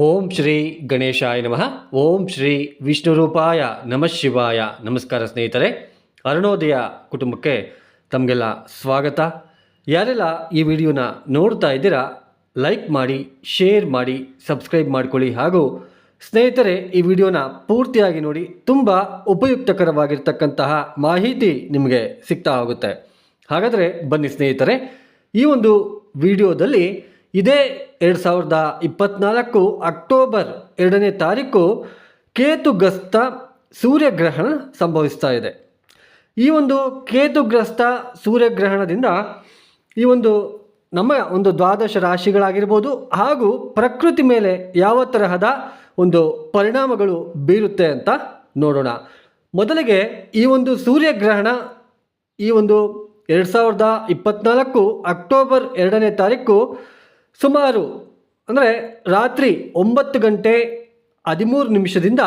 ಓಂ ಶ್ರೀ ಗಣೇಶಾಯ ನಮಃ. ಓಂ ಶ್ರೀ ವಿಷ್ಣುರೂಪಾಯ ನಮಃ ಶಿವಾಯ. ನಮಸ್ಕಾರ ಸ್ನೇಹಿತರೆ, ಅರುಣೋದಯ ಕುಟುಂಬಕ್ಕೆ ತಮಗೆಲ್ಲ ಸ್ವಾಗತ. ಯಾರೆಲ್ಲ ಈ ವಿಡಿಯೋನ ನೋಡ್ತಾ ಇದ್ದೀರಾ, ಲೈಕ್ ಮಾಡಿ, ಶೇರ್ ಮಾಡಿ, ಸಬ್ಸ್ಕ್ರೈಬ್ ಮಾಡಿಕೊಳ್ಳಿ. ಹಾಗೂ ಸ್ನೇಹಿತರೆ, ಈ ವಿಡಿಯೋನ ಪೂರ್ತಿಯಾಗಿ ನೋಡಿ, ತುಂಬ ಉಪಯುಕ್ತಕರವಾಗಿರ್ತಕ್ಕಂತಹ ಮಾಹಿತಿ ನಿಮಗೆ ಸಿಗ್ತಾ ಹೋಗುತ್ತೆ. ಹಾಗಾದರೆ ಬನ್ನಿ ಸ್ನೇಹಿತರೆ, ಈ ಒಂದು ವಿಡಿಯೋದಲ್ಲಿ ಇದೇ ಎರಡು ಸಾವಿರದ ಇಪ್ಪತ್ನಾಲ್ಕು ಅಕ್ಟೋಬರ್ ಎರಡನೇ ತಾರೀಕು ಕೇತುಗ್ರಸ್ತ ಸೂರ್ಯಗ್ರಹಣ ಸಂಭವಿಸ್ತಾ ಇದೆ. ಈ ಒಂದು ಕೇತುಗ್ರಸ್ತ ಸೂರ್ಯಗ್ರಹಣದಿಂದ ಈ ಒಂದು ನಮ್ಮ ಒಂದು ದ್ವಾದಶ ರಾಶಿಗಳಾಗಿರ್ಬೋದು ಹಾಗೂ ಪ್ರಕೃತಿ ಮೇಲೆ ಯಾವ ತರಹದ ಒಂದು ಪರಿಣಾಮಗಳು ಬೀರುತ್ತೆ ಅಂತ ನೋಡೋಣ. ಮೊದಲಿಗೆ ಈ ಒಂದು ಸೂರ್ಯಗ್ರಹಣ ಈ ಒಂದು ಎರಡು ಸಾವಿರದ ಇಪ್ಪತ್ನಾಲ್ಕು ಅಕ್ಟೋಬರ್ ಎರಡನೇ ತಾರೀಕು ಸುಮಾರು, ಅಂದರೆ ರಾತ್ರಿ ಒಂಬತ್ತು ಗಂಟೆ ಹದಿಮೂರು ನಿಮಿಷದಿಂದ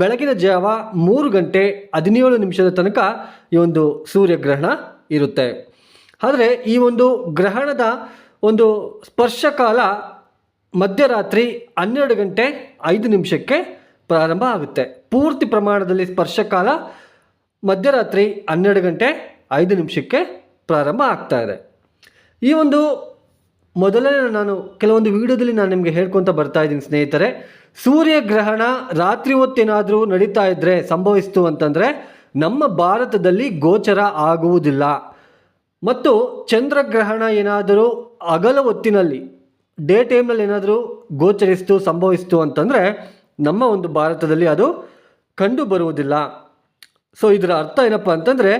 ಬೆಳಗಿನ ಜಾವ ಮೂರು ಗಂಟೆ ಹದಿನೇಳು ನಿಮಿಷದ ತನಕ ಈ ಒಂದು ಸೂರ್ಯಗ್ರಹಣ ಇರುತ್ತೆ. ಆದರೆ ಈ ಒಂದು ಗ್ರಹಣದ ಒಂದು ಸ್ಪರ್ಶಕಾಲ ಮಧ್ಯರಾತ್ರಿ ಹನ್ನೆರಡು ಗಂಟೆ ಐದು ನಿಮಿಷಕ್ಕೆ ಪ್ರಾರಂಭ ಆಗುತ್ತೆ. ಪೂರ್ತಿ ಪ್ರಮಾಣದಲ್ಲಿ ಸ್ಪರ್ಶಕಾಲ ಮಧ್ಯರಾತ್ರಿ ಹನ್ನೆರಡು ಗಂಟೆ ಐದು ನಿಮಿಷಕ್ಕೆ ಪ್ರಾರಂಭ ಆಗ್ತಾ ಇದೆ. ಈ ಒಂದು ಮೊದಲನೇ ನಾನು ಕೆಲವೊಂದು ವಿಡಿಯೋದಲ್ಲಿ ನಾನು ನಿಮಗೆ ಹೇಳ್ಕೊತ ಬರ್ತಾ ಇದ್ದೀನಿ ಸ್ನೇಹಿತರೆ. ಸೂರ್ಯಗ್ರಹಣ ರಾತ್ರಿ ಹೊತ್ತೇನಾದರೂ ನಡೀತಾ ಇದ್ದರೆ ಸಂಭವಿಸ್ತು ಅಂತಂದರೆ ನಮ್ಮ ಭಾರತದಲ್ಲಿ ಗೋಚರ ಆಗುವುದಿಲ್ಲ. ಮತ್ತು ಚಂದ್ರಗ್ರಹಣ ಏನಾದರೂ ಅಗಲ ಹೊತ್ತಿನಲ್ಲಿ, ಡೇ ಟೈಮ್ನಲ್ಲಿ ಏನಾದರೂ ಗೋಚರಿಸ್ತು, ಸಂಭವಿಸ್ತು ಅಂತಂದರೆ ನಮ್ಮ ಒಂದು ಭಾರತದಲ್ಲಿ ಅದು ಕಂಡು ಬರುವುದಿಲ್ಲ ಸೊ ಇದರ ಅರ್ಥ ಏನಪ್ಪ ಅಂತಂದರೆ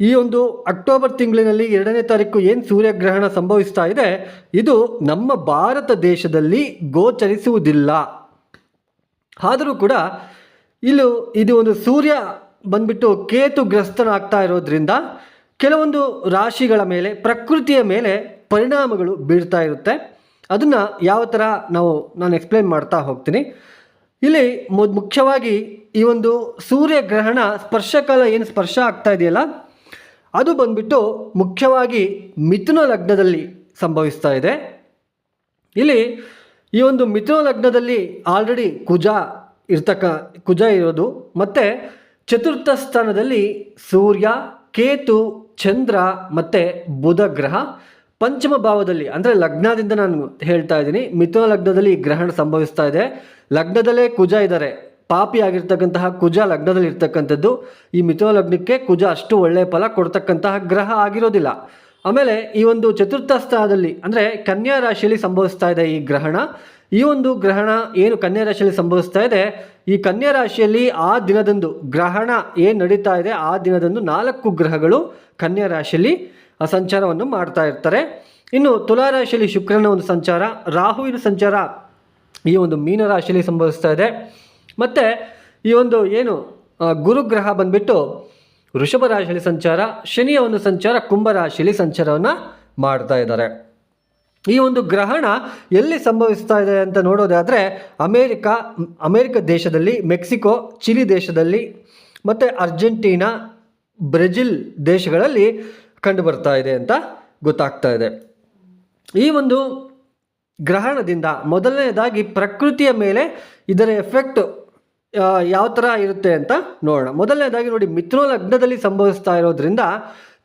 ಈ ಒಂದು ಅಕ್ಟೋಬರ್ ತಿಂಗಳಿನಲ್ಲಿ ಎರಡನೇ ತಾರೀಕು ಏನು ಸೂರ್ಯಗ್ರಹಣ ಸಂಭವಿಸ್ತಾ ಇದೆ? ಇದು ನಮ್ಮ ಭಾರತ ದೇಶದಲ್ಲಿ ಗೋಚರಿಸುವುದಿಲ್ಲ. ಆದರೂ ಕೂಡ ಇಲ್ಲೂ ಇದು ಒಂದು ಸೂರ್ಯ ಬಂದ್ಬಿಟ್ಟು ಕೇತುಗ್ರಸ್ತನಾಗ್ತಾ ಇರೋದ್ರಿಂದ ಕೆಲವೊಂದು ರಾಶಿಗಳ ಮೇಲೆ, ಪ್ರಕೃತಿಯ ಮೇಲೆ ಪರಿಣಾಮಗಳು ಬೀಳ್ತಾ ಇರುತ್ತೆ. ಅದನ್ನು ಯಾವ ಥರ ನಾವು, ನಾನು ಎಕ್ಸ್ಪ್ಲೇನ್ ಮಾಡ್ತಾ ಹೋಗ್ತೀನಿ. ಇಲ್ಲಿ ಮುಖ್ಯವಾಗಿ ಈ ಒಂದು ಸೂರ್ಯಗ್ರಹಣ ಸ್ಪರ್ಶಕಾಲ ಏನು ಸ್ಪರ್ಶ ಆಗ್ತಾ ಇದೆಯಲ್ಲ ಅದು ಬಂದ್ಬಿಟ್ಟು ಮುಖ್ಯವಾಗಿ ಮಿಥುನ ಲಗ್ನದಲ್ಲಿ ಸಂಭವಿಸ್ತಾ ಇದೆ. ಇಲ್ಲಿ ಈ ಒಂದು ಮಿಥುನ ಲಗ್ನದಲ್ಲಿ ಆಲ್ರೆಡಿ ಕುಜ ಇರ್ತಕ್ಕ, ಕುಜ ಇರೋದು. ಮತ್ತು ಚತುರ್ಥ ಸ್ಥಾನದಲ್ಲಿ ಸೂರ್ಯ, ಕೇತು, ಚಂದ್ರ ಮತ್ತು ಬುಧ ಗ್ರಹ. ಪಂಚಮ ಭಾವದಲ್ಲಿ, ಅಂದರೆ ಲಗ್ನದಿಂದ ನಾನು ಹೇಳ್ತಾ ಇದ್ದೀನಿ, ಮಿಥುನ ಲಗ್ನದಲ್ಲಿ ಗ್ರಹಣ ಸಂಭವಿಸ್ತಾ ಇದೆ. ಲಗ್ನದಲ್ಲೇ ಕುಜ ಇದ್ದಾರೆ. ಪಾಪಿ ಆಗಿರ್ತಕ್ಕಂತಹ ಕುಜ ಲಗ್ನದಲ್ಲಿ ಇರ್ತಕ್ಕಂಥದ್ದು ಈ ಮಿಥುನ ಲಗ್ನಕ್ಕೆ ಕುಜ ಅಷ್ಟು ಒಳ್ಳೆಯ ಫಲ ಕೊಡ್ತಕ್ಕಂತಹ ಗ್ರಹ ಆಗಿರೋದಿಲ್ಲ. ಆಮೇಲೆ ಈ ಒಂದು ಚತುರ್ಥ ಸ್ಥಾನದಲ್ಲಿ ಅಂದರೆ ಕನ್ಯಾ ರಾಶಿಯಲ್ಲಿ ಸಂಭವಿಸ್ತಾ ಇದೆ ಈ ಗ್ರಹಣ. ಈ ಒಂದು ಗ್ರಹಣ ಏನು ಕನ್ಯಾ ರಾಶಿಯಲ್ಲಿ ಸಂಭವಿಸ್ತಾ ಇದೆ? ಈ ಕನ್ಯಾ ರಾಶಿಯಲ್ಲಿ ಆ ದಿನದಂದು ಗ್ರಹಣ ಏನು ನಡೀತಾ ಇದೆ? ಆ ದಿನದಂದು ನಾಲ್ಕು ಗ್ರಹಗಳು ಕನ್ಯಾ ರಾಶಿಯಲ್ಲಿ ಸಂಚಾರವನ್ನು ಮಾಡ್ತಾ ಇರ್ತಾರೆ. ಇನ್ನು ತುಲಾ ರಾಶಿಯಲ್ಲಿ ಶುಕ್ರನ ಒಂದು ಸಂಚಾರ, ರಾಹುವಿನ ಸಂಚಾರ ಈ ಒಂದು ಮೀನ ರಾಶಿಯಲ್ಲಿ ಸಂಭವಿಸ್ತಾ ಇದೆ. ಮತ್ತು ಈ ಒಂದು ಏನು ಗುರುಗ್ರಹ ಬಂದ್ಬಿಟ್ಟು ವೃಷಭ ರಾಶಿಯಲ್ಲಿ ಸಂಚಾರ ಶನಿಯ ಒಂದು ಸಂಚಾರ, ಕುಂಭ ರಾಶಿಯಲ್ಲಿ ಸಂಚಾರವನ್ನು ಮಾಡ್ತಾ ಇದ್ದಾರೆ. ಈ ಒಂದು ಗ್ರಹಣ ಎಲ್ಲಿ ಸಂಭವಿಸ್ತಾ ಇದೆ ಅಂತ ನೋಡೋದಾದರೆ, ಅಮೇರಿಕಾ ಅಮೇರಿಕ ದೇಶದಲ್ಲಿ, ಮೆಕ್ಸಿಕೋ, ಚಿಲಿ ದೇಶದಲ್ಲಿ, ಮತ್ತು ಅರ್ಜೆಂಟೀನಾ, ಬ್ರೆಜಿಲ್ ದೇಶಗಳಲ್ಲಿ ಕಂಡು ಬರ್ತಾ ಇದೆ ಅಂತ ಗೊತ್ತಾಗ್ತಾ ಇದೆ. ಈ ಒಂದು ಗ್ರಹಣದಿಂದ ಮೊದಲನೇದಾಗಿ ಪ್ರಕೃತಿಯ ಮೇಲೆ ಇದರ ಎಫೆಕ್ಟ್ ಯಾವ ಥರ ಇರುತ್ತೆ ಅಂತ ನೋಡೋಣ. ಮೊದಲನೇದಾಗಿ ನೋಡಿ, ಮಿಥುನ ಲಗ್ನದಲ್ಲಿ ಸಂಭವಿಸ್ತಾ ಇರೋದ್ರಿಂದ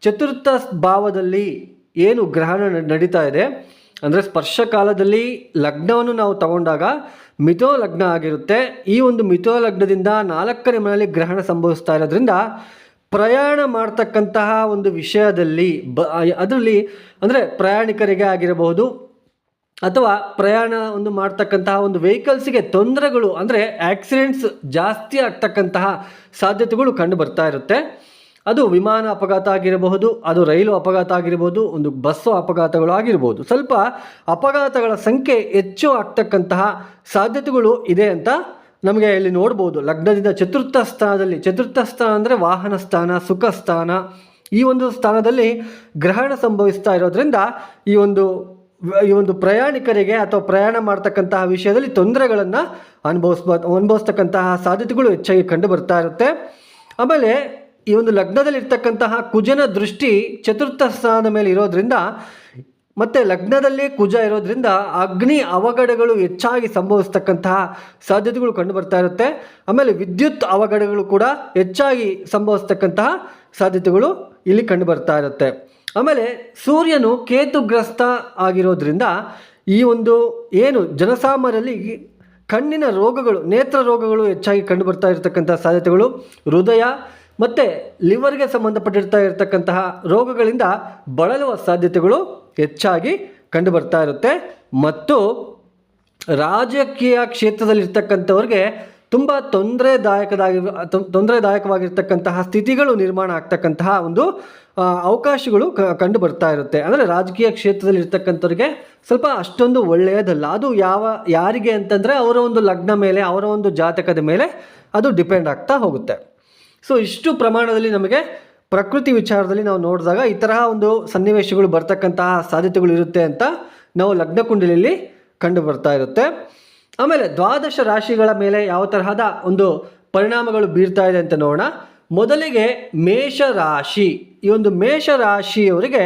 ಚತುರ್ಥ ಭಾವದಲ್ಲಿ ಏನು ಗ್ರಹಣ ನಡೀತಾ ಇದೆ? ಅಂದರೆ ಸ್ಪರ್ಶ ಕಾಲದಲ್ಲಿ ಲಗ್ನವನ್ನು ನಾವು ತಗೊಂಡಾಗ ಮಿಥೋ ಲಗ್ನ ಆಗಿರುತ್ತೆ. ಈ ಒಂದು ಮಿಥೋ ಲಗ್ನದಿಂದ ನಾಲ್ಕನೇ ಮನೆಯಲ್ಲಿ ಗ್ರಹಣ ಸಂಭವಿಸ್ತಾ ಇರೋದ್ರಿಂದ ಪ್ರಯಾಣ ಮಾಡ್ತಕ್ಕಂತಹ ಒಂದು ವಿಷಯದಲ್ಲಿ ಬ ಅದರಲ್ಲಿ ಅಂದರೆ ಪ್ರಯಾಣಿಕರಿಗೆ ಆಗಿರಬಹುದು ಅಥವಾ ಪ್ರಯಾಣ ಒಂದು ಮಾಡ್ತಕ್ಕಂತಹ ಒಂದು ವೆಹಿಕಲ್ಸಿಗೆ ತೊಂದರೆಗಳು, ಅಂದರೆ ಆಕ್ಸಿಡೆಂಟ್ಸ್ ಜಾಸ್ತಿ ಆಗ್ತಕ್ಕಂತಹ ಸಾಧ್ಯತೆಗಳು ಕಂಡು ಬರ್ತಾ ಇರುತ್ತೆ. ಅದು ವಿಮಾನ ಅಪಘಾತ ಆಗಿರಬಹುದು, ಅದು ರೈಲು ಅಪಘಾತ ಆಗಿರಬಹುದು, ಒಂದು ಬಸ್ಸು ಅಪಘಾತಗಳು ಆಗಿರ್ಬೋದು ಸ್ವಲ್ಪ ಅಪಘಾತಗಳ ಸಂಖ್ಯೆ ಹೆಚ್ಚು ಆಗ್ತಕ್ಕಂತಹ ಸಾಧ್ಯತೆಗಳು ಇದೆ ಅಂತ ನಮಗೆ ಇಲ್ಲಿ ನೋಡ್ಬೋದು. ಲಗ್ನದಿಂದ ಚತುರ್ಥ ಸ್ಥಾನದಲ್ಲಿ, ಚತುರ್ಥ ಸ್ಥಾನ ಅಂದರೆ ವಾಹನ ಸ್ಥಾನ, ಸುಖ ಸ್ಥಾನ, ಈ ಒಂದು ಸ್ಥಾನದಲ್ಲಿ ಗ್ರಹಣ ಸಂಭವಿಸ್ತಾ ಇರೋದ್ರಿಂದ ಈ ಒಂದು ಈ ಒಂದು ಪ್ರಯಾಣಿಕರಿಗೆ ಅಥವಾ ಪ್ರಯಾಣ ಮಾಡ್ತಕ್ಕಂತಹ ವಿಷಯದಲ್ಲಿ ತೊಂದರೆಗಳನ್ನು ಅನುಭವಿಸ್ಬ, ಅನುಭವಿಸ್ತಕ್ಕಂತಹ ಸಾಧ್ಯತೆಗಳು ಹೆಚ್ಚಾಗಿ ಕಂಡು ಬರ್ತಾ ಇರುತ್ತೆ. ಆಮೇಲೆ ಈ ಒಂದು ಲಗ್ನದಲ್ಲಿ ಇರ್ತಕ್ಕಂತಹ ಕುಜನ ದೃಷ್ಟಿ ಚತುರ್ಥ ಸ್ಥಾನದ ಮೇಲೆ ಇರೋದ್ರಿಂದ, ಮತ್ತು ಲಗ್ನದಲ್ಲಿ ಕುಜ ಇರೋದ್ರಿಂದ ಅಗ್ನಿ ಅವಘಡಗಳು ಹೆಚ್ಚಾಗಿ ಸಂಭವಿಸ್ತಕ್ಕಂತಹ ಸಾಧ್ಯತೆಗಳು ಕಂಡು ಬರ್ತಾ ಇರುತ್ತೆ. ಆಮೇಲೆ ವಿದ್ಯುತ್ ಅವಘಡಗಳು ಕೂಡ ಹೆಚ್ಚಾಗಿ ಸಂಭವಿಸ್ತಕ್ಕಂತಹ ಸಾಧ್ಯತೆಗಳು ಇಲ್ಲಿ ಕಂಡು ಬರ್ತಾ ಇರುತ್ತೆ. ಆಮೇಲೆ ಸೂರ್ಯನು ಕೇತುಗ್ರಸ್ತ ಆಗಿರೋದ್ರಿಂದ ಈ ಒಂದು ಏನು ಜನಸಾಮಾನ್ಯರಲ್ಲಿ ಕಣ್ಣಿನ ರೋಗಗಳು, ನೇತ್ರ ರೋಗಗಳು ಹೆಚ್ಚಾಗಿ ಕಂಡುಬರ್ತಾ ಇರತಕ್ಕಂಥ ಸಾಧ್ಯತೆಗಳು, ಹೃದಯ ಮತ್ತು ಲಿವರ್ಗೆ ಸಂಬಂಧಪಟ್ಟಿರ್ತಾ ಇರತಕ್ಕಂತಹ ರೋಗಗಳಿಂದ ಬಳಲುವ ಸಾಧ್ಯತೆಗಳು ಹೆಚ್ಚಾಗಿ ಕಂಡುಬರ್ತಾ ಇರುತ್ತೆ. ಮತ್ತು ರಾಜಕೀಯ ಕ್ಷೇತ್ರದಲ್ಲಿರ್ತಕ್ಕಂಥವ್ರಿಗೆ ತುಂಬ ತೊಂದರೆದಾಯಕದಾಗಿ ತೊಂದರೆದಾಯಕವಾಗಿರ್ತಕ್ಕಂತಹ ಸ್ಥಿತಿಗಳು ನಿರ್ಮಾಣ ಆಗ್ತಕ್ಕಂತಹ ಒಂದು ಅವಕಾಶಗಳು ಕಂಡು ಬರ್ತಾ ಇರುತ್ತೆ. ಅಂದರೆ ರಾಜಕೀಯ ಕ್ಷೇತ್ರದಲ್ಲಿ ಇರ್ತಕ್ಕಂಥವ್ರಿಗೆ ಸ್ವಲ್ಪ ಅಷ್ಟೊಂದು ಒಳ್ಳೆಯದಲ್ಲ. ಅದು ಯಾವ, ಯಾರಿಗೆ ಅಂತಂದರೆ ಅವರ ಒಂದು ಲಗ್ನ ಮೇಲೆ, ಅವರ ಒಂದು ಜಾತಕದ ಮೇಲೆ ಅದು ಡಿಪೆಂಡ್ ಆಗ್ತಾ ಹೋಗುತ್ತೆ. ಸೊ, ಇಷ್ಟು ಪ್ರಮಾಣದಲ್ಲಿ ನಮಗೆ ಪ್ರಕೃತಿ ವಿಚಾರದಲ್ಲಿ ನಾವು ನೋಡಿದಾಗ ಈ ತರಹ ಒಂದು ಸನ್ನಿವೇಶಗಳು ಬರ್ತಕ್ಕಂತಹ ಸಾಧ್ಯತೆಗಳು ಇರುತ್ತೆ ಅಂತ ನಾವು ಲಗ್ನ ಕುಂಡಲಿಯಲ್ಲಿ ಕಂಡು ಬರ್ತಾ ಇರುತ್ತೆ. ಆಮೇಲೆ ದ್ವಾದಶ ರಾಶಿಗಳ ಮೇಲೆ ಯಾವ ತರಹದ ಒಂದು ಪರಿಣಾಮಗಳು ಬೀರ್ತಾ ಇದೆ ಅಂತ ನೋಡೋಣ. ಮೊದಲಿಗೆ ಮೇಷ ರಾಶಿ. ಈ ಒಂದು ಮೇಷ ರಾಶಿಯವರಿಗೆ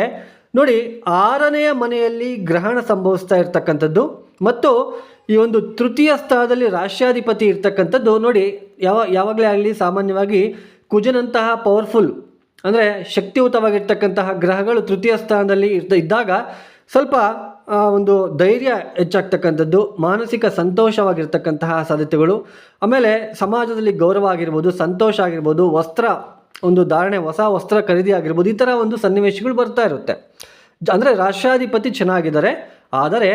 ನೋಡಿ ಆರನೆಯ ಮನೆಯಲ್ಲಿ ಗ್ರಹಣ ಸಂಭವಿಸ್ತಾ ಇರ್ತಕ್ಕಂಥದ್ದು ಮತ್ತು ಈ ಒಂದು ತೃತೀಯ ಸ್ಥಾನದಲ್ಲಿ ರಾಷ್ಟ್ರಾಧಿಪತಿ ಇರ್ತಕ್ಕಂಥದ್ದು ನೋಡಿ ಯಾವ ಯಾವಾಗಲೇ ಆಗಲಿ ಸಾಮಾನ್ಯವಾಗಿ ಕುಜನಂತಹ ಪವರ್ಫುಲ್ ಅಂದರೆ ಶಕ್ತಿಯುತವಾಗಿರ್ತಕ್ಕಂತಹ ಗ್ರಹಗಳು ತೃತೀಯ ಸ್ಥಾನದಲ್ಲಿ ಇರ್ತ ಇದ್ದಾಗ ಸ್ವಲ್ಪ ಒಂದು ಧೈರ್ಯ ಹೆಚ್ಚಾಗ್ತಕ್ಕಂಥದ್ದು, ಮಾನಸಿಕ ಸಂತೋಷವಾಗಿರ್ತಕ್ಕಂತಹ ಸಾಧ್ಯತೆಗಳು. ಆಮೇಲೆ ಸಮಾಜದಲ್ಲಿ ಗೌರವ ಆಗಿರ್ಬೋದು, ಸಂತೋಷ ಆಗಿರ್ಬೋದು, ವಸ್ತ್ರ, ಒಂದು ಧಾರಣೆ, ಹೊಸ ವಸ್ತ್ರ ಖರೀದಿ ಆಗಿರ್ಬೋದು, ಈ ಥರ ಒಂದು ಸನ್ನಿವೇಶಗಳು ಬರ್ತಾ ಇರುತ್ತೆ. ಅಂದರೆ ರಾಷ್ಟ್ರಾಧಿಪತಿ ಚೆನ್ನಾಗಿದ್ದಾರೆ, ಆದರೆ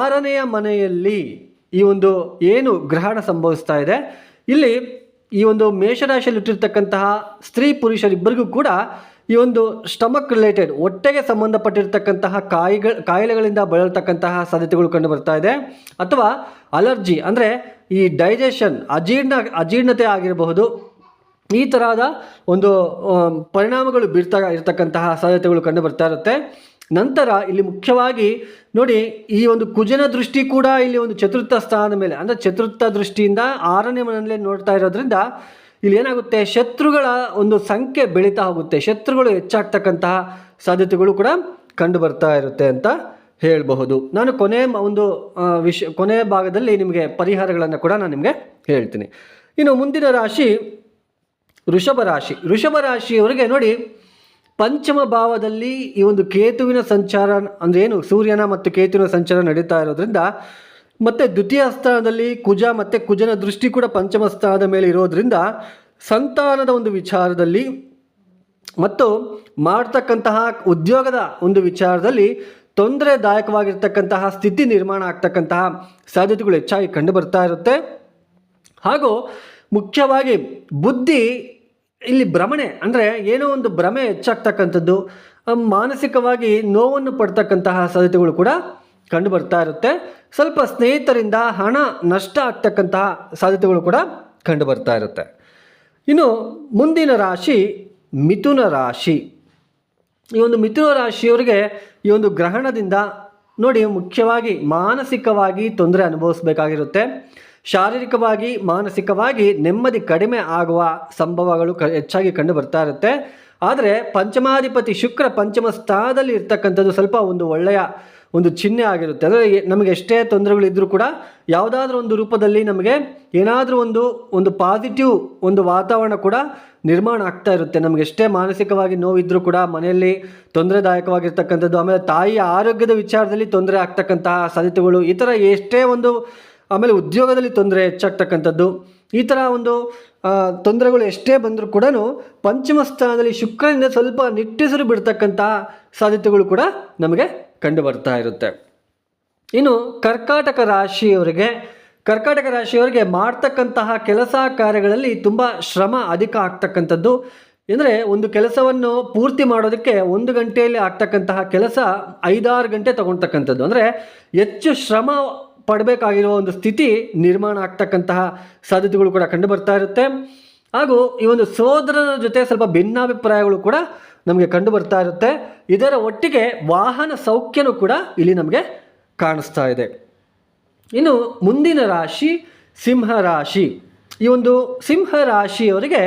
ಆರನೆಯ ಮನೆಯಲ್ಲಿ ಈ ಒಂದು ಏನು ಗ್ರಹಣ ಸಂಭವಿಸ್ತಾ ಇದೆ, ಇಲ್ಲಿ ಈ ಒಂದು ಮೇಷರಾಶಿಯಲ್ಲಿ ಇಟ್ಟಿರ್ತಕ್ಕಂತಹ ಸ್ತ್ರೀ ಪುರುಷರಿಬ್ಬರಿಗೂ ಕೂಡ ಈ ಒಂದು ಸ್ಟಮಕ್ ರಿಲೇಟೆಡ್ ಹೊಟ್ಟೆಗೆ ಸಂಬಂಧಪಟ್ಟಿರ್ತಕ್ಕಂತಹ ಕಾಯಿಗಳ, ಕಾಯಿಲೆಗಳಿಂದ ಬಳಲ್ತಕ್ಕಂತಹ ಸಾಧ್ಯತೆಗಳು ಕಂಡು ಬರ್ತಾ ಇದೆ. ಅಥವಾ ಅಲರ್ಜಿ ಅಂದರೆ ಈ ಡೈಜೆಷನ್ ಅಜೀರ್ಣ, ಅಜೀರ್ಣತೆ ಆಗಿರಬಹುದು. ಈ ತರಹದ ಒಂದು ಪರಿಣಾಮಗಳು ಬೀರ್ತಾ ಇರತಕ್ಕಂತಹ ಸಾಧ್ಯತೆಗಳು ಕಂಡು ಬರ್ತಾ ಇರುತ್ತೆ. ನಂತರ ಇಲ್ಲಿ ಮುಖ್ಯವಾಗಿ ನೋಡಿ, ಈ ಒಂದು ಕುಜನ ದೃಷ್ಟಿ ಕೂಡ ಇಲ್ಲಿ ಒಂದು ಚತುರ್ಥ ಸ್ಥಾನದ ಮೇಲೆ, ಅಂದರೆ ಚತುರ್ಥ ದೃಷ್ಟಿಯಿಂದ ಆರನೇ ಮನೆಯಲ್ಲಿ ನೋಡ್ತಾ ಇರೋದ್ರಿಂದ ಇಲ್ಲಿ ಏನಾಗುತ್ತೆ? ಶತ್ರುಗಳ ಒಂದು ಸಂಖ್ಯೆ ಬೆಳೀತಾ ಹೋಗುತ್ತೆ. ಶತ್ರುಗಳು ಹೆಚ್ಚಾಗ್ತಕ್ಕಂತಹ ಸಾಧ್ಯತೆಗಳು ಕೂಡ ಕಂಡು ಬರ್ತಾ ಇರುತ್ತೆ ಅಂತ ಹೇಳಬಹುದು. ನಾನು ಕೊನೆ ಒಂದು ವಿಷ, ಕೊನೆ ಭಾಗದಲ್ಲಿ ನಿಮಗೆ ಪರಿಹಾರಗಳನ್ನು ಕೂಡ ನಾನು ನಿಮಗೆ ಹೇಳ್ತೀನಿ. ಇನ್ನು ಮುಂದಿನ ರಾಶಿ ವೃಷಭ ರಾಶಿ. ವೃಷಭ ರಾಶಿಯವರಿಗೆ ನೋಡಿ, ಪಂಚಮ ಭಾವದಲ್ಲಿ ಈ ಒಂದು ಕೇತುವಿನ ಸಂಚಾರ ಅಂದರೆ ಏನು? ಸೂರ್ಯನ ಮತ್ತು ಕೇತುವಿನ ಸಂಚಾರ ನಡೀತಾ ಇರೋದ್ರಿಂದ ಮತ್ತು ದ್ವಿತೀಯ ಸ್ಥಾನದಲ್ಲಿ ಕುಜ ಮತ್ತು ಕುಜನ ದೃಷ್ಟಿ ಕೂಡ ಪಂಚಮ ಸ್ಥಾನದ ಮೇಲೆ ಇರೋದ್ರಿಂದ ಸಂತಾನದ ಒಂದು ವಿಚಾರದಲ್ಲಿ ಮತ್ತು ಮಾಡ್ತಕ್ಕಂತಹ ಉದ್ಯೋಗದ ಒಂದು ವಿಚಾರದಲ್ಲಿ ತೊಂದರೆದಾಯಕವಾಗಿರ್ತಕ್ಕಂತಹ ಸ್ಥಿತಿ ನಿರ್ಮಾಣ ಆಗ್ತಕ್ಕಂತಹ ಸಾಧ್ಯತೆಗಳು ಹೆಚ್ಚಾಗಿ ಕಂಡು ಬರ್ತಾ ಇರುತ್ತೆ. ಹಾಗೂ ಮುಖ್ಯವಾಗಿ ಬುದ್ಧಿ ಇಲ್ಲಿ ಭ್ರಮಣೆ ಅಂದರೆ ಏನೋ ಒಂದು ಭ್ರಮೆ ಹೆಚ್ಚಾಗ್ತಕ್ಕಂಥದ್ದು ಮಾನಸಿಕವಾಗಿ ನೋವನ್ನು ಪಡ್ತಕ್ಕಂತಹ ಸಾಧ್ಯತೆಗಳು ಕೂಡ ಕಂಡು ಬರ್ತಾ ಇರುತ್ತೆ. ಸ್ವಲ್ಪ ಸ್ನೇಹಿತರಿಂದ ಹಣ ನಷ್ಟ ಆಗ್ತಕ್ಕಂತಹ ಸಾಧ್ಯತೆಗಳು ಕೂಡ ಕಂಡು ಬರ್ತಾ ಇರುತ್ತೆ. ಇನ್ನು ಮುಂದಿನ ರಾಶಿ ಮಿಥುನ ರಾಶಿ. ಈ ಒಂದು ಮಿಥುನ ರಾಶಿಯವರಿಗೆ ಈ ಒಂದು ಗ್ರಹಣದಿಂದ ನೋಡಿ ಮುಖ್ಯವಾಗಿ ಮಾನಸಿಕವಾಗಿ ತೊಂದರೆ ಅನುಭವಿಸಬೇಕಾಗಿರುತ್ತೆ. ಶಾರೀರಿಕವಾಗಿ, ಮಾನಸಿಕವಾಗಿ ನೆಮ್ಮದಿ ಕಡಿಮೆ ಆಗುವ ಸಂಭವಗಳು ಕ ಹೆಚ್ಚಾಗಿ ಕಂಡು ಬರ್ತಾ ಇರುತ್ತೆ. ಆದರೆ ಪಂಚಮಾಧಿಪತಿ ಶುಕ್ರ ಪಂಚಮ ಸ್ಥಾನದಲ್ಲಿ ಇರ್ತಕ್ಕಂಥದ್ದು ಸ್ವಲ್ಪ ಒಂದು ಒಳ್ಳೆಯ ಒಂದು ಚಿಹ್ನೆ ಆಗಿರುತ್ತೆ. ಅಂದರೆ ನಮಗೆ ಎಷ್ಟೇ ತೊಂದರೆಗಳಿದ್ರೂ ಕೂಡ ಯಾವುದಾದ್ರೂ ಒಂದು ರೂಪದಲ್ಲಿ ನಮಗೆ ಏನಾದರೂ ಒಂದು ಒಂದು ಪಾಸಿಟಿವ್ ಒಂದು ವಾತಾವರಣ ಕೂಡ ನಿರ್ಮಾಣ ಆಗ್ತಾ ಇರುತ್ತೆ. ನಮಗೆ ಎಷ್ಟೇ ಮಾನಸಿಕವಾಗಿ ನೋವಿದ್ರೂ ಕೂಡ ಮನೆಯಲ್ಲಿ ತೊಂದರೆದಾಯಕವಾಗಿರ್ತಕ್ಕಂಥದ್ದು, ಆಮೇಲೆ ತಾಯಿಯ ಆರೋಗ್ಯದ ವಿಚಾರದಲ್ಲಿ ತೊಂದರೆ ಆಗ್ತಕ್ಕಂತಹ ಸಾಧ್ಯತೆಗಳು, ಈ ಥರ ಎಷ್ಟೇ ಒಂದು, ಆಮೇಲೆ ಉದ್ಯೋಗದಲ್ಲಿ ತೊಂದರೆ ಹೆಚ್ಚಾಗ್ತಕ್ಕಂಥದ್ದು, ಈ ಥರ ಒಂದು ತೊಂದರೆಗಳು ಎಷ್ಟೇ ಬಂದರೂ ಕೂಡ ಪಂಚಮ ಸ್ಥಾನದಲ್ಲಿ ಶುಕ್ರನಿಂದ ಸ್ವಲ್ಪ ನಿಟ್ಟಿಸಿರು ಬಿಡ್ತಕ್ಕಂತಹ ಸಾಧ್ಯತೆಗಳು ಕೂಡ ನಮಗೆ ಕಂಡು ಬರ್ತಾ ಇರುತ್ತೆ. ಇನ್ನು ಕರ್ಕಾಟಕ ರಾಶಿಯವರಿಗೆ ಕರ್ಕಾಟಕ ರಾಶಿಯವರಿಗೆ ಮಾಡ್ತಕ್ಕಂತಹ ಕೆಲಸ ಕಾರ್ಯಗಳಲ್ಲಿ ತುಂಬ ಶ್ರಮ ಅಧಿಕ ಆಗ್ತಕ್ಕಂಥದ್ದು. ಅಂದರೆ ಒಂದು ಕೆಲಸವನ್ನು ಪೂರ್ತಿ ಮಾಡೋದಕ್ಕೆ ಒಂದು ಗಂಟೆಯಲ್ಲಿ ಆಗ್ತಕ್ಕಂತಹ ಕೆಲಸ ಐದಾರು ಗಂಟೆ ತಗೊಳ್ತಕ್ಕಂಥದ್ದು. ಅಂದರೆ ಹೆಚ್ಚು ಶ್ರಮ ಪಡಬೇಕಾಗಿರೋ ಒಂದು ಸ್ಥಿತಿ ನಿರ್ಮಾಣ ಆಗ್ತಕ್ಕಂತಹ ಸಾಧ್ಯತೆಗಳು ಕೂಡ ಕಂಡು ಬರ್ತಾ ಇರುತ್ತೆ. ಹಾಗೂ ಈ ಒಂದು ಸೋದರರ ಜೊತೆ ಸ್ವಲ್ಪ ಭಿನ್ನಾಭಿಪ್ರಾಯಗಳು ಕೂಡ ನಮಗೆ ಕಂಡು ಬರ್ತಾ ಇರುತ್ತೆ. ಇದರ ಒಟ್ಟಿಗೆ ವಾಹನ ಸೌಖ್ಯನೂ ಕೂಡ ಇಲ್ಲಿ ನಮಗೆ ಕಾಣಿಸ್ತಾ ಇದೆ. ಇನ್ನು ಮುಂದಿನ ರಾಶಿ ಸಿಂಹ ರಾಶಿ. ಈ ಒಂದು ಸಿಂಹ ರಾಶಿಯವರಿಗೆ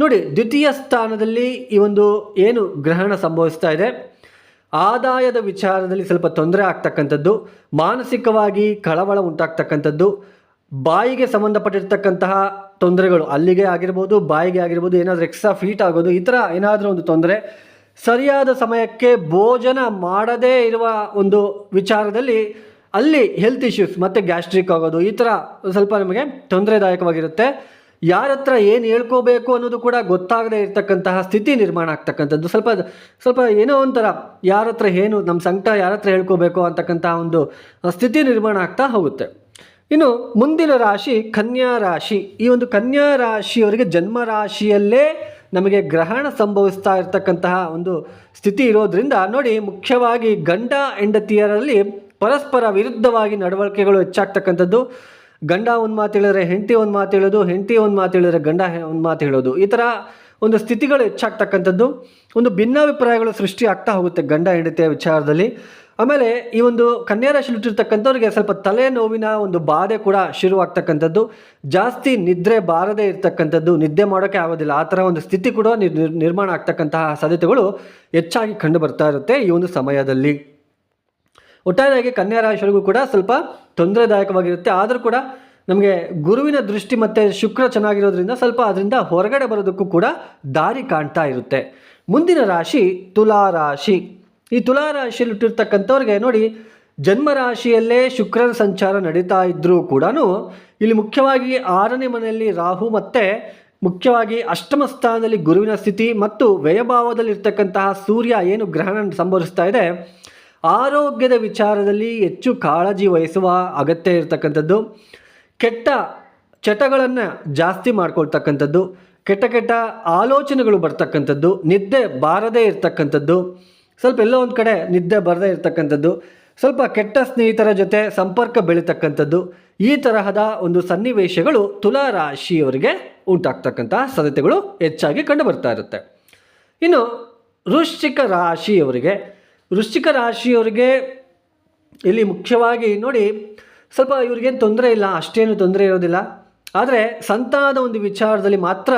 ನೋಡಿ, ದ್ವಿತೀಯ ಸ್ಥಾನದಲ್ಲಿ ಈ ಒಂದು ಏನು ಗ್ರಹಣ ಸಂಭವಿಸ್ತಾ ಇದೆ. ಆದಾಯದ ವಿಚಾರದಲ್ಲಿ ಸ್ವಲ್ಪ ತೊಂದರೆ ಆಗ್ತಕ್ಕಂಥದ್ದು, ಮಾನಸಿಕವಾಗಿ ಕಳವಳ ಉಂಟಾಗ್ತಕ್ಕಂಥದ್ದು, ಬಾಯಿಗೆ ಸಂಬಂಧಪಟ್ಟಿರ್ತಕ್ಕಂತಹ ತೊಂದರೆಗಳು, ಅಲ್ಲಿಗೆ ಆಗಿರ್ಬೋದು, ಬಾಯಿಗೆ ಆಗಿರ್ಬೋದು, ಏನಾದರೂ ಎಕ್ಸ್ಟ್ರಾ ಫೀಟ್ ಆಗೋದು, ಈ ಥರ ಏನಾದರೂ ಒಂದು ತೊಂದರೆ, ಸರಿಯಾದ ಸಮಯಕ್ಕೆ ಭೋಜನ ಮಾಡದೇ ಇರುವ ಒಂದು ವಿಚಾರದಲ್ಲಿ ಅಲ್ಲಿ ಹೆಲ್ತ್ ಇಶ್ಯೂಸ್ ಮತ್ತು ಗ್ಯಾಸ್ಟ್ರಿಕ್ ಆಗೋದು, ಈ ಥರ ಸ್ವಲ್ಪ ನಮಗೆ ತೊಂದರೆದಾಯಕವಾಗಿರುತ್ತೆ. ಯಾರ ಹತ್ರ ಏನು ಹೇಳ್ಕೋಬೇಕು ಅನ್ನೋದು ಕೂಡ ಗೊತ್ತಾಗದೆ ಇರತಕ್ಕಂತಹ ಸ್ಥಿತಿ ನಿರ್ಮಾಣ ಆಗ್ತಕ್ಕಂಥದ್ದು. ಸ್ವಲ್ಪ ಸ್ವಲ್ಪ ಏನೋ ಒಂಥರ ಯಾರ ಹತ್ರ ಏನು ನಮ್ಮ ಸಂಕಟ ಯಾರ ಹತ್ರ ಹೇಳ್ಕೋಬೇಕು ಅಂತಕ್ಕಂತಹ ಒಂದು ಸ್ಥಿತಿ ನಿರ್ಮಾಣ ಆಗ್ತಾ ಹೋಗುತ್ತೆ. ಇನ್ನು ಮುಂದಿನ ರಾಶಿ ಕನ್ಯಾ ರಾಶಿ. ಈ ಒಂದು ಕನ್ಯಾ ರಾಶಿಯವರಿಗೆ ಜನ್ಮ ರಾಶಿಯಲ್ಲೇ ನಮಗೆ ಗ್ರಹಣ ಸಂಭವಿಸ್ತಾ ಇರತಕ್ಕಂತಹ ಒಂದು ಸ್ಥಿತಿ ಇರೋದ್ರಿಂದ ನೋಡಿ, ಮುಖ್ಯವಾಗಿ ಗಂಡ ಹೆಂಡತಿಯರಲ್ಲಿ ಪರಸ್ಪರ ವಿರುದ್ಧವಾಗಿ ನಡವಳಿಕೆಗಳು ಹೆಚ್ಚಾಗ್ತಕ್ಕಂಥದ್ದು. ಗಂಡ ಒಂದು ಮಾತು ಹೇಳಿದ್ರೆ ಹೆಂಡತಿ ಒಂದು ಮಾತು ಹೇಳೋದು, ಹೆಂಡತಿ ಒಂದು ಮಾತು ಹೇಳಿದ್ರೆ ಗಂಡ ಒಂದು ಮಾತು ಹೇಳೋದು. ಈ ಥರ ಒಂದು ಸ್ಥಿತಿಗಳು ಹೆಚ್ಚಾಗ್ತಕ್ಕಂಥದ್ದು. ಒಂದು ಭಿನ್ನಾಭಿಪ್ರಾಯಗಳು ಸೃಷ್ಟಿ ಆಗ್ತಾ ಹೋಗುತ್ತೆ ಗಂಡ ಹೆಂಡತಿಯ ವಿಚಾರದಲ್ಲಿ. ಆಮೇಲೆ ಈ ಒಂದು ಕನ್ಯಾ ರಾಶಿಲಿ ಹುಟ್ಟಿರ್ತಕ್ಕಂಥವ್ರಿಗೆ ಸ್ವಲ್ಪ ತಲೆನೋವಿನ ಒಂದು ಬಾಧೆ ಕೂಡ ಶುರುವಾಗ್ತಕ್ಕಂಥದ್ದು. ಜಾಸ್ತಿ ನಿದ್ರೆ ಬಾರದೇ ಇರ್ತಕ್ಕಂಥದ್ದು. ನಿದ್ದೆ ಮಾಡೋಕ್ಕೆ ಆಗೋದಿಲ್ಲ. ಆ ಥರ ಒಂದು ಸ್ಥಿತಿ ಕೂಡ ನಿರ್- ನಿರ್- ನಿರ್ಮಾಣ ಆಗ್ತಕ್ಕಂತಹ ಸಾಧ್ಯತೆಗಳು ಹೆಚ್ಚಾಗಿ ಕಂಡು ಬರ್ತಾ ಇರುತ್ತೆ ಈ ಒಂದು ಸಮಯದಲ್ಲಿ. ಒಟ್ಟಾರೆಯಾಗಿ ಕನ್ಯಾ ಕೂಡ ಸ್ವಲ್ಪ ತೊಂದರೆದಾಯಕವಾಗಿರುತ್ತೆ. ಆದರೂ ಕೂಡ ನಮಗೆ ಗುರುವಿನ ದೃಷ್ಟಿ ಮತ್ತು ಶುಕ್ರ ಚೆನ್ನಾಗಿರೋದ್ರಿಂದ ಸ್ವಲ್ಪ ಅದರಿಂದ ಹೊರಗಡೆ ಬರೋದಕ್ಕೂ ಕೂಡ ದಾರಿ ಕಾಣ್ತಾ ಇರುತ್ತೆ. ಮುಂದಿನ ರಾಶಿ ತುಲಾ ರಾಶಿ. ಈ ತುಲಾರಾಶಿಯಲ್ಲಿ ಹುಟ್ಟಿರ್ತಕ್ಕಂಥವ್ರಿಗೆ ನೋಡಿ ಜನ್ಮ ರಾಶಿಯಲ್ಲೇ ಶುಕ್ರನ ಸಂಚಾರ ನಡೀತಾ ಇದ್ದರೂ ಕೂಡ ಇಲ್ಲಿ ಮುಖ್ಯವಾಗಿ ಆರನೇ ಮನೆಯಲ್ಲಿ ರಾಹು ಮತ್ತು ಮುಖ್ಯವಾಗಿ ಅಷ್ಟಮ ಸ್ಥಾನದಲ್ಲಿ ಗುರುವಿನ ಸ್ಥಿತಿ ಮತ್ತು ವ್ಯಯಭಾವದಲ್ಲಿರ್ತಕ್ಕಂತಹ ಸೂರ್ಯ ಏನು ಗ್ರಹಣ ಸಂಭವಿಸ್ತಾ ಇದೆ, ಆರೋಗ್ಯದ ವಿಚಾರದಲ್ಲಿ ಹೆಚ್ಚು ಕಾಳಜಿ ವಹಿಸುವ ಅಗತ್ಯ ಇರತಕ್ಕಂಥದ್ದು. ಕೆಟ್ಟ ಚಟಗಳನ್ನು ಜಾಸ್ತಿ ಮಾಡ್ಕೊಳ್ತಕ್ಕಂಥದ್ದು. ಕೆಟ್ಟ ಕೆಟ್ಟ ಆಲೋಚನೆಗಳು ಬರ್ತಕ್ಕಂಥದ್ದು. ನಿದ್ದೆ ಬಾರದೇ ಇರತಕ್ಕಂಥದ್ದು. ಸ್ವಲ್ಪ ಎಲ್ಲೋ ಒಂದು ಕಡೆ ನಿದ್ದೆ ಬರದೇ ಇರತಕ್ಕಂಥದ್ದು, ಸ್ವಲ್ಪ ಕೆಟ್ಟ ಸ್ನೇಹಿತರ ಜೊತೆ ಸಂಪರ್ಕ ಬೆಳೀತಕ್ಕಂಥದ್ದು, ಈ ತರಹದ ಒಂದು ಸನ್ನಿವೇಶಗಳು ತುಲಾ ರಾಶಿಯವರಿಗೆ ಉಂಟಾಗ್ತಕ್ಕಂತಹ ಸಾಧ್ಯತೆಗಳು ಹೆಚ್ಚಾಗಿ ಕಂಡು ಬರ್ತಾ ಇರುತ್ತೆ. ಇನ್ನು ವೃಶ್ಚಿಕ ರಾಶಿಯವರಿಗೆ ವೃಶ್ಚಿಕ ರಾಶಿಯವರಿಗೆ ಇಲ್ಲಿ ಮುಖ್ಯವಾಗಿ ನೋಡಿ, ಸ್ವಲ್ಪ ಇವ್ರಿಗೇನು ತೊಂದರೆ ಇಲ್ಲ, ಅಷ್ಟೇನು ತೊಂದರೆ ಇರೋದಿಲ್ಲ. ಆದರೆ ಸಂತಾನದ ಒಂದು ವಿಚಾರದಲ್ಲಿ ಮಾತ್ರ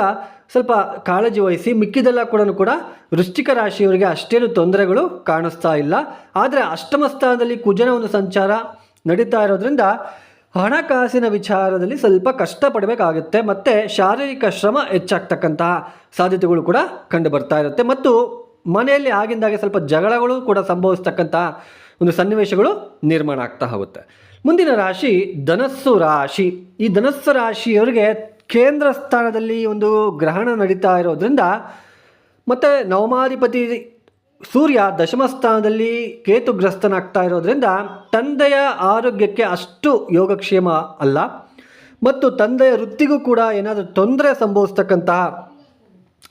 ಸ್ವಲ್ಪ ಕಾಳಜಿ ವಹಿಸಿ ಮಿಕ್ಕಿದೆಲ್ಲ ಕೂಡ ಕೂಡ ವೃಶ್ಚಿಕ ರಾಶಿಯವರಿಗೆ ಅಷ್ಟೇನು ತೊಂದರೆಗಳು ಕಾಣಿಸ್ತಾ ಇಲ್ಲ. ಆದರೆ ಅಷ್ಟಮ ಸ್ಥಾನದಲ್ಲಿ ಕುಜನ ಒಂದು ಸಂಚಾರ ನಡೀತಾ ಇರೋದ್ರಿಂದ ಹಣಕಾಸಿನ ವಿಚಾರದಲ್ಲಿ ಸ್ವಲ್ಪ ಕಷ್ಟಪಡಬೇಕಾಗುತ್ತೆ. ಮತ್ತು ಶಾರೀರಿಕ ಶ್ರಮ ಹೆಚ್ಚಾಗ್ತಕ್ಕಂತಹ ಸಾಧ್ಯತೆಗಳು ಕೂಡ ಕಂಡು ಬರ್ತಾ ಇರುತ್ತೆ. ಮತ್ತು ಮನೆಯಲ್ಲಿ ಆಗಿಂದಾಗೆ ಸ್ವಲ್ಪ ಜಗಳಗಳು ಕೂಡ ಸಂಭವಿಸ್ತಕ್ಕಂತಹ ಒಂದು ಸನ್ನಿವೇಶಗಳು ನಿರ್ಮಾಣ ಆಗ್ತಾ ಹೋಗುತ್ತೆ. ಮುಂದಿನ ರಾಶಿ ಧನಸ್ಸು ರಾಶಿ. ಈ ಧನಸ್ಸು ರಾಶಿಯವರಿಗೆ ಕೇಂದ್ರ ಸ್ಥಾನದಲ್ಲಿ ಒಂದು ಗ್ರಹಣ ನಡೀತಾ ಇರೋದ್ರಿಂದ ಮತ್ತು ನವಮಾಧಿಪತಿ ಸೂರ್ಯ ದಶಮ ಸ್ಥಾನದಲ್ಲಿ ಕೇತುಗ್ರಸ್ತನಾಗ್ತಾ ಇರೋದ್ರಿಂದ ತಂದೆಯ ಆರೋಗ್ಯಕ್ಕೆ ಅಷ್ಟು ಯೋಗಕ್ಷೇಮ ಅಲ್ಲ. ಮತ್ತು ತಂದೆಯ ವೃತ್ತಿಗೂ ಕೂಡ ಏನಾದರೂ ತೊಂದರೆ ಸಂಭವಿಸ್ತಕ್ಕಂತಹ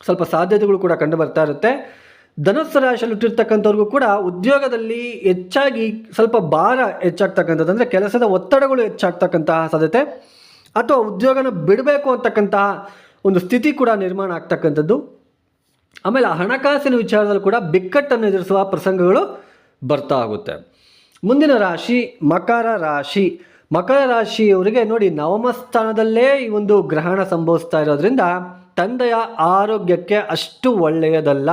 ಸ್ವಲ್ಪ ಸಾಧ್ಯತೆಗಳು ಕೂಡ ಕಂಡು ಬರ್ತಾ ಇರುತ್ತೆ. ಧನುಸ್ಸು ರಾಶಿಯಲ್ಲಿ ಹುಟ್ಟಿರ್ತಕ್ಕಂಥವ್ರಿಗೂ ಕೂಡ ಉದ್ಯೋಗದಲ್ಲಿ ಹೆಚ್ಚಾಗಿ ಸ್ವಲ್ಪ ಭಾರ ಹೆಚ್ಚಾಗ್ತಕ್ಕಂಥದ್ದು. ಅಂದರೆ ಕೆಲಸದ ಒತ್ತಡಗಳು ಹೆಚ್ಚಾಗ್ತಕ್ಕಂತಹ ಸಾಧ್ಯತೆ. ಅಥವಾ ಉದ್ಯೋಗನ ಬಿಡಬೇಕು ಅಂತಕ್ಕಂತಹ ಒಂದು ಸ್ಥಿತಿ ಕೂಡ ನಿರ್ಮಾಣ ಆಗ್ತಕ್ಕಂಥದ್ದು. ಆಮೇಲೆ ಹಣಕಾಸಿನ ವಿಚಾರದಲ್ಲಿ ಕೂಡ ಬಿಕ್ಕಟ್ಟನ್ನು ಎದುರಿಸುವ ಪ್ರಸಂಗಗಳು ಬರ್ತಾ ಹೋಗುತ್ತೆ ಮುಂದಿನ ರಾಶಿ ಮಕರ ರಾಶಿ. ಮಕರ ರಾಶಿಯವರಿಗೆ ನೋಡಿ ನವಮ ಸ್ಥಾನದಲ್ಲೇ ಈ ಒಂದು ಗ್ರಹಣ ಸಂಭವಿಸ್ತಾ ಇರೋದ್ರಿಂದ ತಂದೆಯ ಆರೋಗ್ಯಕ್ಕೆ ಅಷ್ಟು ಒಳ್ಳೆಯದಲ್ಲ.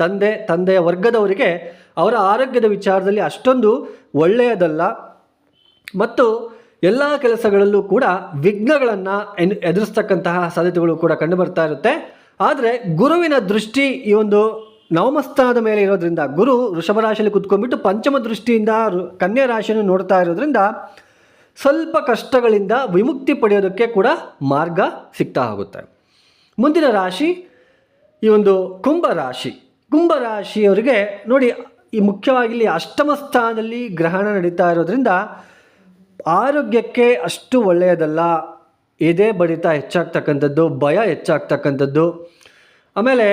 ತಂದೆ, ತಂದೆಯ ವರ್ಗದವರಿಗೆ ಅವರ ಆರೋಗ್ಯದ ವಿಚಾರದಲ್ಲಿ ಅಷ್ಟೊಂದು ಒಳ್ಳೆಯದಲ್ಲ. ಮತ್ತು ಎಲ್ಲ ಕೆಲಸಗಳಲ್ಲೂ ಕೂಡ ವಿಘ್ನಗಳನ್ನು ಎನ್, ಎದುರಿಸ್ತಕ್ಕಂತಹ ಸಾಧ್ಯತೆಗಳು ಕೂಡ ಕಂಡುಬರ್ತಾ ಇರುತ್ತೆ. ಆದರೆ ಗುರುವಿನ ದೃಷ್ಟಿ ಈ ಒಂದು ನವಮಸ್ಥಾನದ ಮೇಲೆ ಇರೋದ್ರಿಂದ, ಗುರು ವೃಷಭ ರಾಶಿಯಲ್ಲಿ ಕುತ್ಕೊಂಡ್ಬಿಟ್ಟು ಪಂಚಮ ದೃಷ್ಟಿಯಿಂದ ಕನ್ಯಾ ರಾಶಿಯನ್ನು ನೋಡ್ತಾ ಇರೋದ್ರಿಂದ ಸ್ವಲ್ಪ ಕಷ್ಟಗಳಿಂದ ವಿಮುಕ್ತಿ ಪಡೆಯೋದಕ್ಕೆ ಕೂಡ ಮಾರ್ಗ ಸಿಗ್ತಾ ಹೋಗುತ್ತೆ. ಮುಂದಿನ ರಾಶಿ ಈ ಒಂದು ಕುಂಭ ರಾಶಿ. ಕುಂಭ ರಾಶಿಯವರಿಗೆ ನೋಡಿ, ಈ ಮುಖ್ಯವಾಗಿ ಇಲ್ಲಿ ಅಷ್ಟಮ ಸ್ಥಾನದಲ್ಲಿ ಗ್ರಹಣ ನಡೀತಾ ಇರೋದ್ರಿಂದ ಆರೋಗ್ಯಕ್ಕೆ ಅಷ್ಟು ಒಳ್ಳೆಯದಲ್ಲ. ಎದೆ ಬಡಿತ ಹೆಚ್ಚಾಗ್ತಕ್ಕಂಥದ್ದು, ಭಯ ಹೆಚ್ಚಾಗ್ತಕ್ಕಂಥದ್ದು. ಆಮೇಲೆ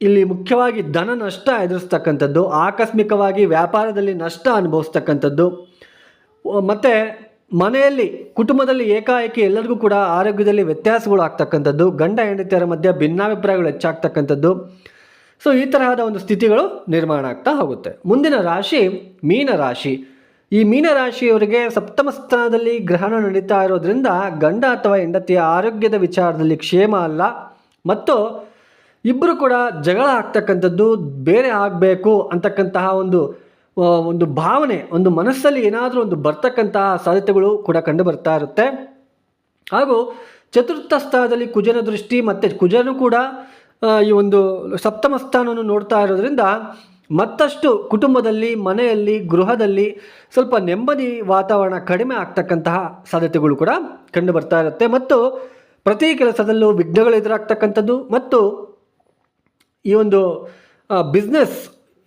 ಇಲ್ಲಿ ಮುಖ್ಯವಾಗಿ ಧನ ನಷ್ಟ ಎದುರಿಸ್ತಕ್ಕಂಥದ್ದು, ಆಕಸ್ಮಿಕವಾಗಿ ವ್ಯಾಪಾರದಲ್ಲಿ ನಷ್ಟ ಅನುಭವಿಸ್ತಕ್ಕಂಥದ್ದು. ಮತ್ತು ಮನೆಯಲ್ಲಿ, ಕುಟುಂಬದಲ್ಲಿ ಏಕಾಏಕಿ ಎಲ್ಲರಿಗೂ ಕೂಡ ಆರೋಗ್ಯದಲ್ಲಿ ವ್ಯತ್ಯಾಸಗಳು ಆಗ್ತಕ್ಕಂಥದ್ದು ಗಂಡ, ಹೆಂಡತಿಯರ ಮಧ್ಯೆ ಭಿನ್ನಾಭಿಪ್ರಾಯಗಳು ಹೆಚ್ಚಾಗ್ತಕ್ಕಂಥದ್ದು. ಸೊ ಈ ತರಹದ ಒಂದು ಸ್ಥಿತಿಗಳು ನಿರ್ಮಾಣ ಆಗ್ತಾ ಹೋಗುತ್ತೆ. ಮುಂದಿನ ರಾಶಿ ಮೀನ ರಾಶಿ. ಈ ಮೀನ ರಾಶಿಯವರಿಗೆ ಸಪ್ತಮ ಸ್ಥಾನದಲ್ಲಿ ಗ್ರಹಣ ನಡೀತಾ ಇರೋದ್ರಿಂದ ಗಂಡ ಅಥವಾ ಹೆಂಡತಿಯ ಆರೋಗ್ಯದ ವಿಚಾರದಲ್ಲಿ ಕ್ಷೇಮ ಅಲ್ಲ. ಮತ್ತು ಇಬ್ಬರು ಕೂಡ ಜಗಳ ಆಗ್ತಕ್ಕಂಥದ್ದು ಬೇರೆ ಆಗಬೇಕು ಅಂತಕ್ಕಂತಹ ಒಂದು ಒಂದು ಭಾವನೆ, ಒಂದು ಮನಸ್ಸಲ್ಲಿ ಏನಾದರೂ ಒಂದು ಬರ್ತಕ್ಕಂತಹ ಸಾಧ್ಯತೆಗಳು ಕೂಡ ಕಂಡು ಬರ್ತಾ ಇರುತ್ತೆ. ಹಾಗೂ ಚತುರ್ಥ ಸ್ಥಾನದಲ್ಲಿ ಕುಜನ ದೃಷ್ಟಿ ಮತ್ತು ಕುಜನು ಕೂಡ ಈ ಒಂದು ಸಪ್ತಮ ಸ್ಥಾನವನ್ನು ನೋಡ್ತಾ ಇರೋದ್ರಿಂದ ಮತ್ತಷ್ಟು ಕುಟುಂಬದಲ್ಲಿ, ಮನೆಯಲ್ಲಿ, ಗೃಹದಲ್ಲಿ ಸ್ವಲ್ಪ ನೆಮ್ಮದಿ ವಾತಾವರಣ ಕಡಿಮೆ ಆಗ್ತಕ್ಕಂತಹ ಸಾಧ್ಯತೆಗಳು ಕೂಡ ಕಂಡು ಬರ್ತಾ ಇರುತ್ತೆ. ಮತ್ತು ಪ್ರತಿ ಕೆಲಸದಲ್ಲೂ ವಿಘ್ನಗಳು ಎದುರಾಗ್ತಕ್ಕಂಥದ್ದು ಮತ್ತು ಈ ಒಂದು ಬಿಸ್ನೆಸ್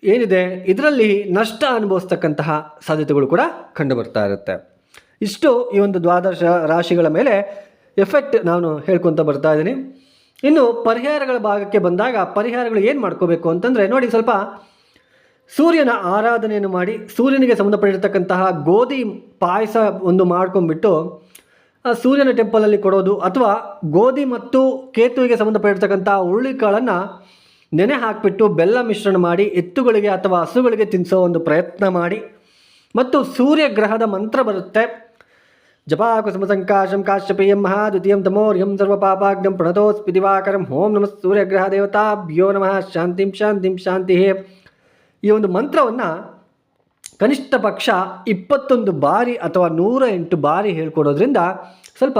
ಏನಿದೆ, ಇದರಲ್ಲಿ ನಷ್ಟ ಅನುಭವಿಸ್ತಕ್ಕಂತಹ ಸಾಧ್ಯತೆಗಳು ಕೂಡ ಕಂಡು ಬರ್ತಾ ಇರುತ್ತೆ. ಇಷ್ಟು ಈ ಒಂದು ದ್ವಾದಶ ರಾಶಿಗಳ ಮೇಲೆ ಎಫೆಕ್ಟ್ ನಾನು ಹೇಳ್ಕೊತ ಬರ್ತಾ ಇದ್ದೀನಿ. ಇನ್ನು ಪರಿಹಾರಗಳ ಭಾಗಕ್ಕೆ ಬಂದಾಗ ಪರಿಹಾರಗಳು ಏನು ಮಾಡ್ಕೋಬೇಕು ಅಂತಂದರೆ ನೋಡಿ ಸ್ವಲ್ಪ ಸೂರ್ಯನ ಆರಾಧನೆಯನ್ನು ಮಾಡಿ ಸೂರ್ಯನಿಗೆ ಸಂಬಂಧಪಟ್ಟಿರ್ತಕ್ಕಂತಹ ಗೋಧಿ ಪಾಯಸ ಒಂದು ಮಾಡ್ಕೊಂಡ್ಬಿಟ್ಟು, ಆ ಸೂರ್ಯನ ಟೆಂಪಲಲ್ಲಿ ಕೊಡೋದು ಅಥವಾ ಗೋಧಿ ಮತ್ತು ಕೇತುವಿಗೆ ಸಂಬಂಧಪಟ್ಟಿರ್ತಕ್ಕಂಥ ಹುರುಳಿಕಾಳನ್ನು ನೆನೆ ಹಾಕಿಬಿಟ್ಟು ಬೆಲ್ಲ ಮಿಶ್ರಣ ಮಾಡಿ, ಎತ್ತುಗಳಿಗೆ ಅಥವಾ ಹಸುಗಳಿಗೆ ತಿನ್ನಿಸೋ ಒಂದು ಪ್ರಯತ್ನ ಮಾಡಿ. ಮತ್ತು ಸೂರ್ಯ ಗ್ರಹದ ಮಂತ್ರ ಬರುತ್ತೆ. ಮಹಾ ದ್ವಿತೀಯಂ ತಮೋರ್ಯಂ ಸರ್ವಪಾಪಾಗ್ನಂ ಪ್ರಣತೋಸ್ಪಿ ದಿವಾಕರಂ ಓಂ ನಮಃ ಸೂರ್ಯಗ್ರಹ ದೇವತಾಭ್ಯೋ ನಮಃ ಶಾಂತಿಂ ಶಾಂತಿಂ ಶಾಂತಿ ಈ ಒಂದು ಮಂತ್ರವನ್ನು ಕನಿಷ್ಠ ಪಕ್ಷ ಇಪ್ಪತ್ತೊಂದು ಬಾರಿ ಅಥವಾ ನೂರ ಎಂಟು ಬಾರಿ ಹೇಳ್ಕೊಡೋದ್ರಿಂದ ಸ್ವಲ್ಪ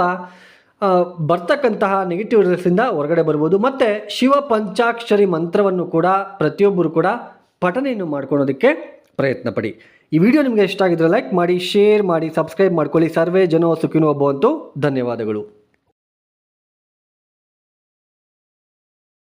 ಬರ್ತಕ್ಕಂತಹ ನೆಗೆಟಿವ್ ನೆಗೆಟಿವ್ಸಿಂದ ಹೊರಗಡೆ ಬರ್ಬೋದು. ಮತ್ತು ಶಿವ ಪಂಚಾಕ್ಷರಿ ಮಂತ್ರವನ್ನು ಕೂಡ ಪ್ರತಿಯೊಬ್ಬರು ಕೂಡ ಪಠನೆಯನ್ನು ಮಾಡ್ಕೊಳೋದಕ್ಕೆ ಪ್ರಯತ್ನ ಪಡಿ ಈ ವಿಡಿಯೋ ನಿಮಗೆ ಇಷ್ಟ ಆಗಿದ್ರೆ ಲೈಕ್ ಮಾಡಿ ಶೇರ್ ಮಾಡಿ ಸಬ್ಸ್ಕ್ರೈಬ್ ಮಾಡ್ಕೊಳ್ಳಿ. ಸರ್ವೇ ಜನೋ ಸುಖಿನೋ ಅಂತೂ ಧನ್ಯವಾದಗಳು.